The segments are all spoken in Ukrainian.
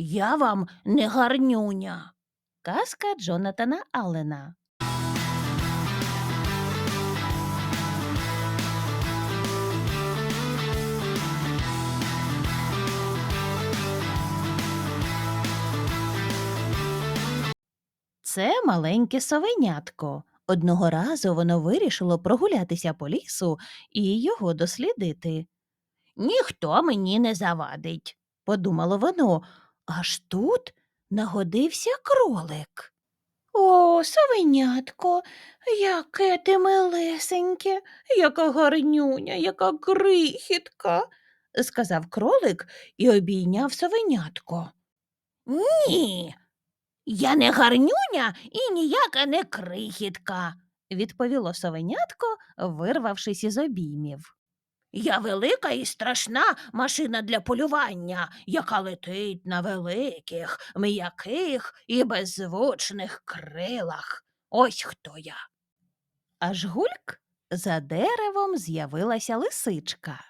Я вам не гарнюня. Казка Джонатана Аллена. Це маленьке совенятко. Одного разу воно вирішило прогулятися по лісу і його дослідити. Ніхто мені не завадить, подумало воно, аж тут нагодився кролик. О, совенятко, яке ти милесеньке, яка гарнюня, яка крихітка, сказав кролик і обійняв совенятко. Ні, я не гарнюня і ніяка не крихітка, відповіло совенятко, вирвавшись із обіймів. Я велика і страшна машина для полювання, яка летить на великих, м'яких і беззвучних крилах. Ось хто я. Аж гульк за деревом з'явилася лисичка.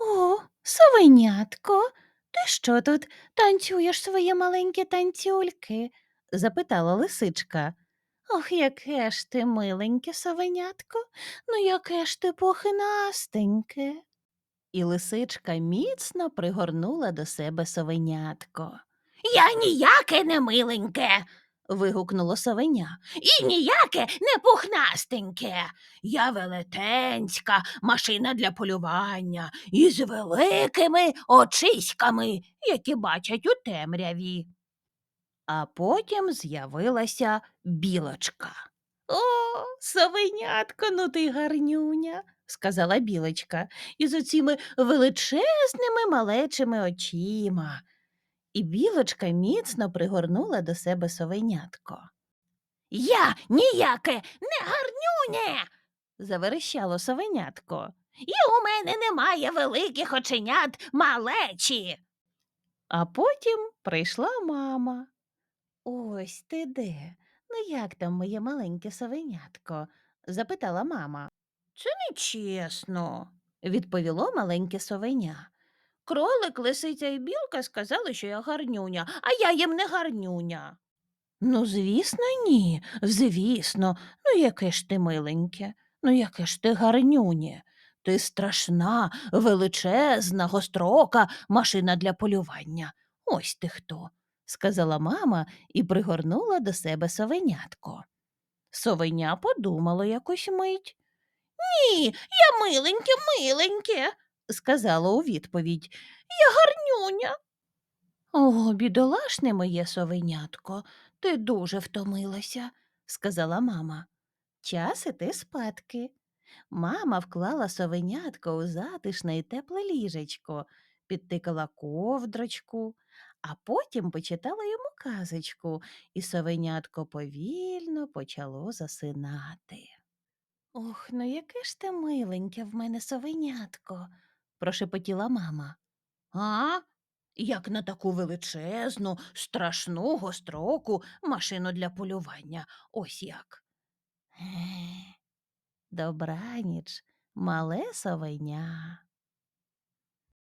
О, совенятко, ти що тут танцюєш свої маленькі танцюльки? запитала лисичка. Ох, яке ж ти миленьке совенятко, ну яке ж ти похинастеньке. І лисичка міцно пригорнула до себе совенятко. Я ніяке не миленьке. вигукнуло совеня. І ніяке не пухнастеньке. Я велетенська машина для полювання із великими очиськами, які бачать у темряві. А потім з'явилася білочка. О, совенятко, ну ти гарнюня, сказала білочка, із оціми величезними малечими очима. І білочка міцно пригорнула до себе совенятко. Я ніяке не гарнюнє, заверещало совенятко. І у мене немає великих оченят малечі. А потім прийшла мама. Ось ти де. Ну як там моє маленьке совенятко? запитала мама. Це нечесно, відповіло маленьке совеня. Кролик, лисиця і білка сказали, що я гарнюня, а я їм не гарнюня. Ну, звісно, ні, звісно, ну яке ж ти миленьке, ну яке ж ти гарнюнє. Ти страшна, величезна, гострока машина для полювання. Ось ти хто сказала мама і пригорнула до себе совенятко. Совеня подумало якусь мить. Ні, я миленьке, миленьке, сказала у відповідь. Я гарнюня. О, бідолашне моє совенятко, ти дуже втомилася, сказала мама. Час іти спадки. Мама вклала совенятко у затишне й тепле ліжечко, підтикала ковдрочку, а потім почитала йому казочку, і совенятко повільно почало засинати. Ох, ну яке ж ти миленьке в мене совенятко, прошепотіла мама. А? Як на таку величезну, страшну гостроку машину для полювання. Ось як. Добраніч, мале совеня.